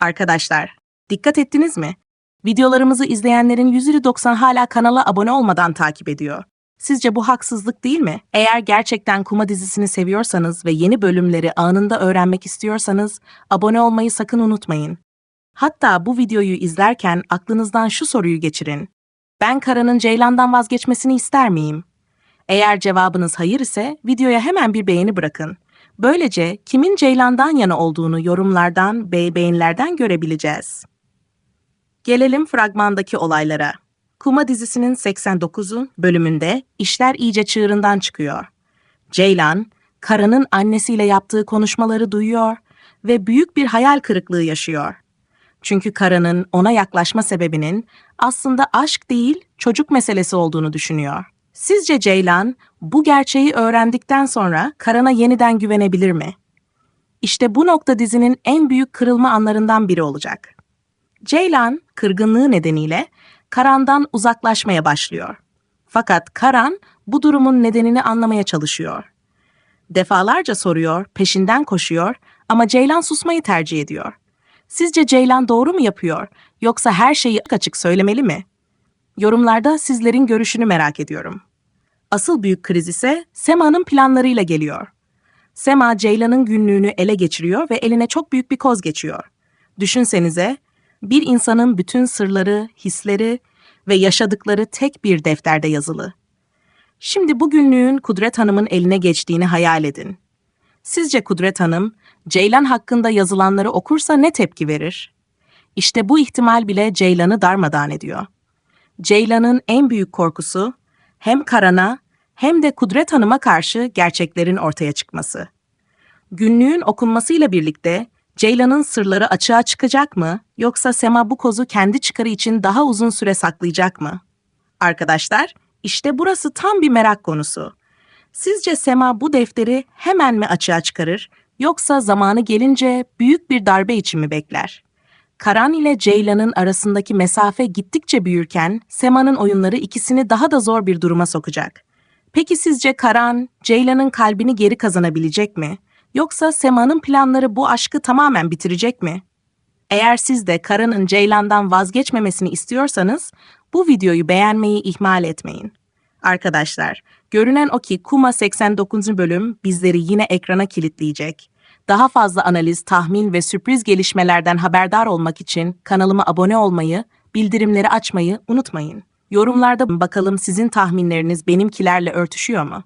Arkadaşlar, dikkat ettiniz mi? Videolarımızı izleyenlerin %90 hala kanala abone olmadan takip ediyor. Sizce bu haksızlık değil mi? Eğer gerçekten Kuma dizisini seviyorsanız ve yeni bölümleri anında öğrenmek istiyorsanız abone olmayı sakın unutmayın. Hatta bu videoyu izlerken aklınızdan şu soruyu geçirin. Ben Kara'nın Ceylan'dan vazgeçmesini ister miyim? Eğer cevabınız hayır ise videoya hemen bir beğeni bırakın. Böylece kimin Ceylan'dan yana olduğunu yorumlardan ve beğenilerden görebileceğiz. Gelelim fragmandaki olaylara. Kuma dizisinin 89. bölümünde işler iyice çığırından çıkıyor. Ceylan, Kara'nın annesiyle yaptığı konuşmaları duyuyor ve büyük bir hayal kırıklığı yaşıyor. Çünkü Kara'nın ona yaklaşma sebebinin aslında aşk değil, çocuk meselesi olduğunu düşünüyor. Sizce Ceylan bu gerçeği öğrendikten sonra Karan'a yeniden güvenebilir mi? İşte bu nokta dizinin en büyük kırılma anlarından biri olacak. Ceylan kırgınlığı nedeniyle Karan'dan uzaklaşmaya başlıyor. Fakat Karan bu durumun nedenini anlamaya çalışıyor. Defalarca soruyor, peşinden koşuyor ama Ceylan susmayı tercih ediyor. Sizce Ceylan doğru mu yapıyor yoksa her şeyi açık açık söylemeli mi? Yorumlarda sizlerin görüşünü merak ediyorum. Asıl büyük kriz ise Sema'nın planlarıyla geliyor. Sema Ceylan'ın günlüğünü ele geçiriyor ve eline çok büyük bir koz geçiyor. Düşünsenize, bir insanın bütün sırları, hisleri ve yaşadıkları tek bir defterde yazılı. Şimdi bu günlüğün Kudret Hanım'ın eline geçtiğini hayal edin. Sizce Kudret Hanım, Ceylan hakkında yazılanları okursa ne tepki verir? İşte bu ihtimal bile Ceylan'ı darmadağın ediyor. Ceylan'ın en büyük korkusu hem Karan'a hem de Kudret Hanım'a karşı gerçeklerin ortaya çıkması. Günlüğün okunmasıyla birlikte Ceylan'ın sırları açığa çıkacak mı yoksa Sema bu kozu kendi çıkarı için daha uzun süre saklayacak mı? Arkadaşlar, işte burası tam bir merak konusu. Sizce Sema bu defteri hemen mi açığa çıkarır yoksa zamanı gelince büyük bir darbe için mi bekler? Karan ile Ceylan'ın arasındaki mesafe gittikçe büyürken Sema'nın oyunları ikisini daha da zor bir duruma sokacak. Peki sizce Karan, Ceylan'ın kalbini geri kazanabilecek mi? Yoksa Sema'nın planları bu aşkı tamamen bitirecek mi? Eğer siz de Karan'ın Ceylan'dan vazgeçmemesini istiyorsanız bu videoyu beğenmeyi ihmal etmeyin. Arkadaşlar, görünen o ki Kuma 89. bölüm bizleri yine ekrana kilitleyecek. Daha fazla analiz, tahmin ve sürpriz gelişmelerden haberdar olmak için kanalıma abone olmayı, bildirimleri açmayı unutmayın. Yorumlarda bakalım sizin tahminleriniz benimkilerle örtüşüyor mu?